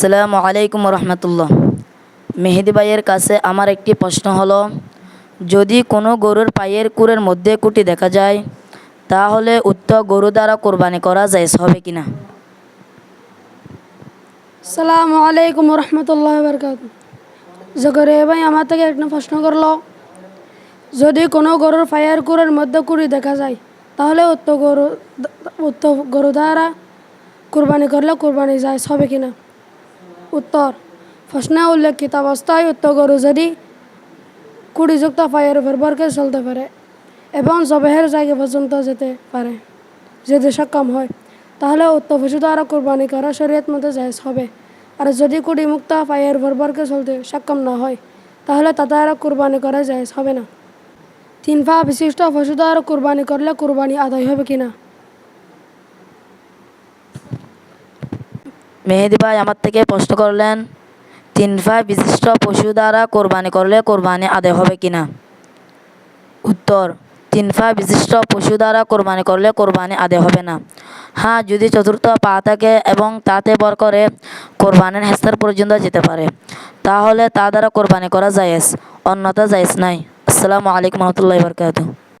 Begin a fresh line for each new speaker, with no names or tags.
আসসালামু আলাইকুম রহমতুল্লাহ। মেহেদি ভাইয়ের কাছে আমার একটি প্রশ্ন হলো, যদি কোনো গরুর পায়ের কুরের মধ্যে কুটি দেখা যায়, তাহলে উক্ত গরু দ্বারা কোরবানি করা যায় হবে কিনা?
সালামু আলাইকুম রহমতুল্লাহ বরকাত। জগরে ভাই আমার থেকে একটা প্রশ্ন করল, যদি কোনো গরুর পায়ের কুরের মধ্যে কুড়ি দেখা যায়, তাহলে উত্তর গরু উত্তর গরু দ্বারা কুরবানি করলে কোরবানি যায় হবে কিনা? উত্তর। প্রশ্নে উল্লেখিত অবস্থায় উত্ত গরু যদি কুড়িযুক্ত ফায়ার উপর চলতে পারে এবং জবেহের জায়গা পর্যন্ত যেতে পারে যদি সক্ষম হয়, তাহলে উত্ত পশু দ্বারা কোরবানি করা শরীয়ত মতো জায়জ হবে। আর যদি কুড়ি মুক্ত পায়ের বরবরকে চলতে সক্ষম না হয় তাহলে তাতে আর কোরবানি করা জায়জ হবে না। তিন পা বিশিষ্ট পশু দ্বারা কোরবানি করলে কোরবানি আদায় হবে কিনা?
মেহেদি ভাই আমার থেকে প্রশ্ন করলেন, তিন ভাই বিশিষ্ট পশু দ্বারা কোরবানি করলে কোরবানি আদায় হবে কিনা উত্তর, তিন পা বিশিষ্ট পশু দ্বারা কোরবানি করলে কোরবানি আদায় হবে না। হ্যাঁ যদি চতুর্থ পা থাকে এবং তাতে বর করে, কোরবানির হেস্তার পর্যন্ত যেতে পারে। তাহলে তা দ্বারা কোরবানি করা জায়েজ অন্যতা জায়েজ নাই। আসসালামু আলাইকুম রহমতুল্লাহ বরকাত